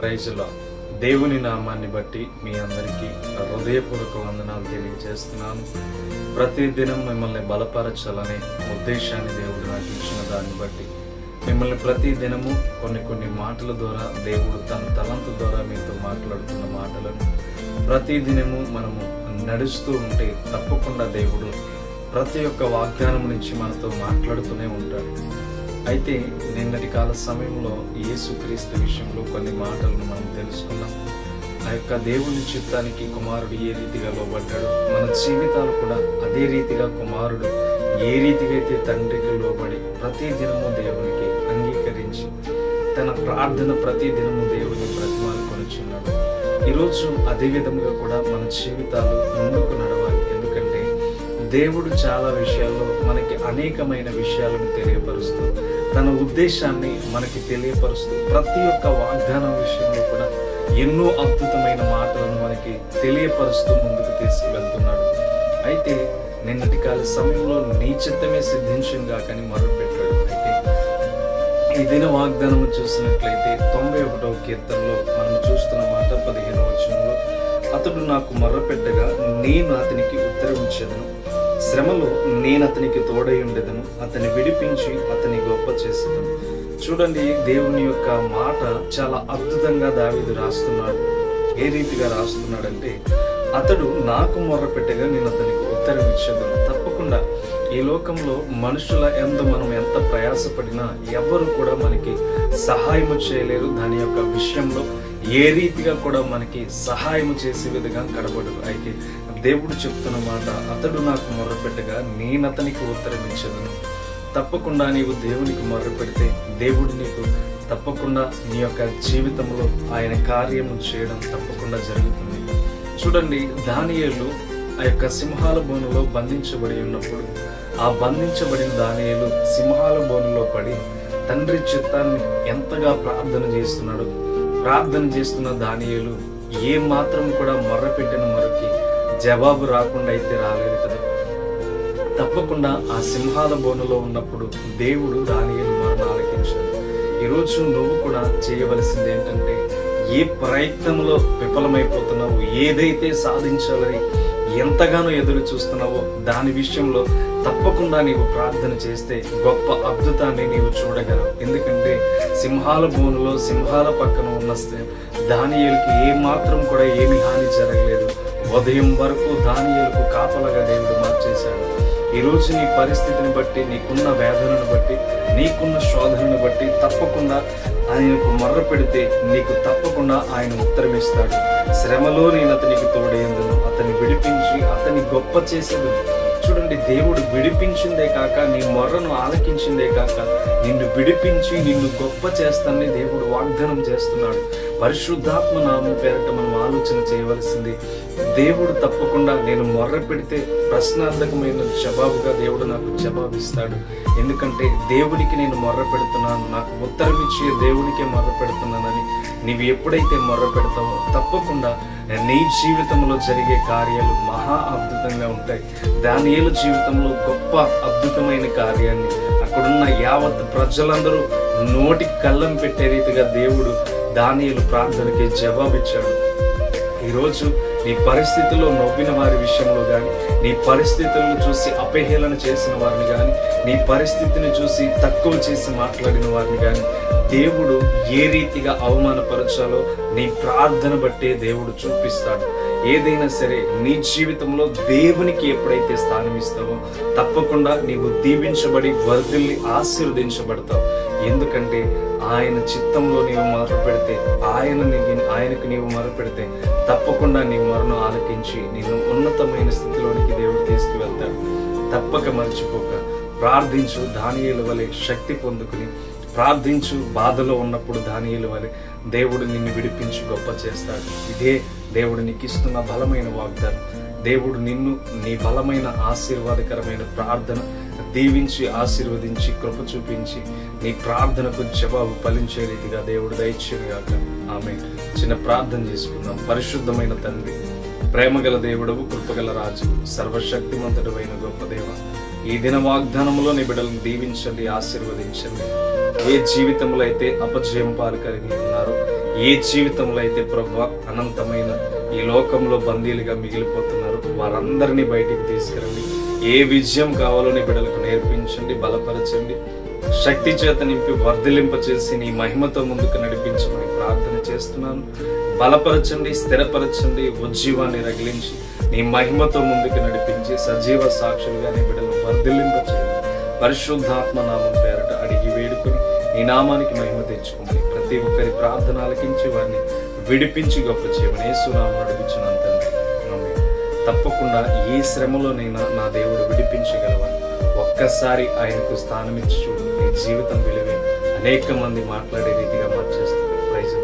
ప్రైజ్లో దేవుని నామాన్ని బట్టి మీ అందరికీ హృదయపూర్వక వందనాలు తెలియజేస్తున్నాను. ప్రతిదినం మిమ్మల్ని బలపరచాలనే ఉద్దేశాన్ని దేవుడు నాకు ఇచ్చిన దాన్ని బట్టి. మిమ్మల్ని ప్రతి దినము కొన్ని కొన్ని మాటల ద్వారా దేవుడు తన తలంత ద్వారా మీతో మాట్లాడుతున్న మాటలను ప్రతి దినము మనము నడుస్తూ ఉంటే తప్పకుండా దేవుడు ప్రతి ఒక్క వాగ్దానం నుంచి మనతో మాట్లాడుతూనే ఉంటాడు. అయితే నిన్నటి కాల సమయంలో యేసుక్రీస్తు విషయంలో కొన్ని మాటలను మనం తెలుసుకున్నాం ఆ యొక్క దేవుని చిత్తానికి కుమారుడు ఏ రీతిగా లోబడ్డాడో మన జీవితాలు కూడా అదే రీతిగా కుమారుడు ఏ రీతిగా అయితే తండ్రికి లోబడి ప్రతి దినము దేవునికి అంగీకరించి తన ప్రార్థన ప్రతి దినము దేవుని ప్రతిమాలు కొనుచున్నాడు ఈరోజు అదే విధంగా కూడా మన జీవితాలు ముందుకు నడవాలి. ఎందుకంటే దేవుడు చాలా విషయాల్లో మనకి అనేకమైన విషయాలను తెలియపరుస్తూ తన ఉద్దేశాన్ని మనకి తెలియపరుస్తూ ప్రతి ఒక్క వాగ్దానం విషయంలో కూడా ఎన్నో అద్భుతమైన మాటలను మనకి తెలియపరుస్తూ ముందుకు తీసుకువెళ్తున్నాడు. అయితే నిన్నటి కాల సమయంలో నీ చిత్తమే సిద్ధించుగా కానీ మొదలుపెట్టాడు అయితే ఈ దిన వాగ్దానం చూసినట్లయితే తొంభై ఒకటవ కీర్తనలో మనం చూస్తున్న మాట పదిహేను వచనంలో అతడు నాకు మొర్రపెట్టగా నేను అతనికి ఉత్తరమిచ్చేదను. శ్రమలో నేను అతనికి తోడై ఉండేదను అతని విడిపించి అతని గొప్ప చేసేదను. చూడండి దేవుని యొక్క మాట చాలా అద్భుతంగా దావీదు రాస్తున్నాడు. ఏ రీతిగా రాస్తున్నాడంటే అతడు నాకు మొర్రపెట్టగా నేను అతనికి ఉత్తరం ఇచ్చేదను. తప్పకుండా ఈ లోకంలో మనుషుల ఎంత మనం ఎంత ప్రయాసపడినా ఎవ్వరు కూడా మనకి సహాయము చేయలేరు. దాని యొక్క విషయంలో ఏ రీతిగా కూడా మనకి సహాయం చేసే విధంగా కనబడదు అయితే దేవుడు చెప్తున్న మాట అతడు నాకు మొర్రపెట్టగా నేను అతనికి ఉత్తరం తప్పకుండా నీవు దేవునికి మొర్రపెడితే దేవుడు నీకు తప్పకుండా నీ యొక్క జీవితంలో ఆయన కార్యము చేయడం తప్పకుండా జరుగుతుంది. చూడండి దానియేలు ఆ యొక్క సింహాల బోనులో బంధించబడి ఉన్నప్పుడు ఆ బంధించబడిన దానియేలు సింహాల బోనులో పడి తండ్రి చిత్తాన్ని ఎంతగా ప్రార్థన చేస్తున్నాడు ప్రార్థన చేస్తున్న దానియేలు ఏ మాత్రం కూడా మొర్రపెట్టిన మొరకి జవాబు రాకుండా అయితే రాలేదు కదా? తప్పకుండా ఆ సింహాల బోనులో ఉన్నప్పుడు దేవుడు దానియేలు మరణ ఆలకించాడు ఈరోజు నువ్వు కూడా చేయవలసింది ఏంటంటే ఏ ప్రయత్నంలో విఫలమైపోతున్నావు ఏదైతే సాధించాలని ఎంతగానో ఎదురు చూస్తున్నావో దాని విషయంలో తప్పకుండా నీవు ప్రార్థన చేస్తే గొప్ప అద్భుతాన్ని నీవు చూడగలవు. ఎందుకంటే సింహాల భూములో సింహాల పక్కన ఉన్న దానియలకి ఏ మాత్రం కూడా ఏమి హాని జరగలేదు. ఉదయం వరకు దానియలకు కాపలగా దేవుడు మార్చేశాడు. ఈరోజు నీ పరిస్థితిని బట్టి నీకున్న వేదనను బట్టి నీకున్న శోధనను బట్టి తప్పకుండా ఆయనకు మొర్ర పెడితే నీకు తప్పకుండా ఆయన ఉత్తరమిస్తాడు. శ్రమలో నేను అతనికి తోడేందును అతన్ని విడిపించి అతని గొప్ప చేసేది నుండి దేవుడు విడిపించిందే కాక నీ మొర్రను ఆలకించిందే కాక నిన్ను విడిపించి నిన్ను గొప్ప చేస్తానని దేవుడు వాగ్దానం చేస్తున్నాడు. పరిశుద్ధాత్మ నామం పేరట మనం ఆలోచన చేయవలసింది దేవుడు తప్పకుండా నేను మొర్ర పెడితే ప్రశ్నార్థకమైన జవాబుగా దేవుడు నాకు జవాబిస్తాడు. ఎందుకంటే దేవుడికి నేను మొర్ర పెడుతున్నాను నాకు ఉత్తరం ఇచ్చే దేవుడికే మొర్ర పెడుతున్నానని నీవు ఎప్పుడైతే మొర్ర పెడతావో తప్పకుండా నీ జీవితంలో జరిగే కార్యాలు మహా అద్భుతంగా ఉంటాయి. దానియేలు జీవితంలో గొప్ప అద్భుతమైన కార్యాన్ని అక్కడున్న యావత్ ప్రజలందరూ నోటికి కళ్ళం పెట్టే రీతిగా దేవుడు దానియలు ప్రార్థనకి జవాబిచ్చాడు. ఈరోజు నీ పరిస్థితుల్లో నవ్విన వారి విషయంలో కానీ నీ పరిస్థితులను చూసి అపహేళన చేసిన వారిని కానీ నీ పరిస్థితిని చూసి తక్కువ చేసి మాట్లాడిన వారిని కానీ దేవుడు ఏ రీతిగా అవమానపరచాలో నీ ప్రార్థన బట్టే దేవుడు చూపిస్తాడు. ఏదైనా సరే నీ జీవితంలో దేవునికి ఎప్పుడైతే స్థానం ఇస్తావో తప్పకుండా నీవు దీవించబడి వర్ధిల్ని ఆశీర్వదించబడతావు. ఎందుకంటే ఆయన చిత్తంలో నీవు మొదలు పెడితే ఆయన నీ- ఆయనకు నీవు మొదలు పెడితే తప్పకుండా నీ మరణం ఆలకించి నేను ఉన్నతమైన స్థితిలోనికి దేవుడు తీసుకువెళ్తాడు. తప్పక మర్చిపోక ప్రార్థించు. దానియేలు వలె శక్తి పొందుకుని ప్రార్థించు బాధలో ఉన్నప్పుడు దానియేలు వలె దేవుడు నిన్ను విడిపించి గొప్ప చేస్తాడు. ఇదే దేవుడు నీకు ఇస్తున్న బలమైన వాగ్దానం. దేవుడు నిన్ను నీ బలమైన ఆశీర్వాదకరమైన ప్రార్థన దీవించి ఆశీర్వదించి కృప చూపించి నీ ప్రార్థనకు జవాబు ఫలించే రీతిగా దేవుడు దయచేయగాక. ఆమె చిన్న ప్రార్థన చేసుకుందాం. పరిశుద్ధమైన తండ్రి ప్రేమగల దేవుడవు కృపగల రాజు సర్వశక్తిమంతుడు అయిన గొప్ప దేవ ఈ దిన వాగ్దానంలో నీ బిడ్డలను దీవించండి ఆశీర్వదించండి. ఏ జీవితంలో అయితే అపజయం పాలు కలిగి ఉన్నారో ఏ జీవితంలో అయితే ప్రభు అనంతమైన ఈ లోకంలో బందీలుగా మిగిలిపోతున్నారు వారందరినీ బయటికి తీసుకురండి. ఏ విజయం కావాలో నీ బిడ్డలకు నేర్పించండి బలపరచండి. శక్తి చేత నింపి వర్ధలింప చేసి నీ మహిమతో ముందుకు నడిపించమని ప్రార్థన చేస్తున్నాను. బలపరచండి స్థిరపరచండి ఉజ్జీవాన్ని రగిలించి నీ మహిమతో ముందుకు నడిపించి సజీవ సాక్షులుగా నీ బిడ్డలను వర్ధిల్లింప చేయండి పరిశుద్ధాత్మ నామం పేరట అడిగి వేడుకొని నీ నామానికి మహిమ తెచ్చుకోమని ప్రతి ఒక్కరి ప్రార్థన ఆలకించి వారిని విడిపించి గొప్ప చేయమని యేసునామం అడుగుచున్నాను తప్పకుండా ఏ శ్రమలోనైనా నా దేవుడు విడిపించగలవా ఒక్కసారి ఆయనకు స్థానం ఇచ్చి చూడు. నీ జీవితం విలువే. అనేక మంది మాట్లాడే రీతిగా మార్చేస్తుంది ప్రైజ్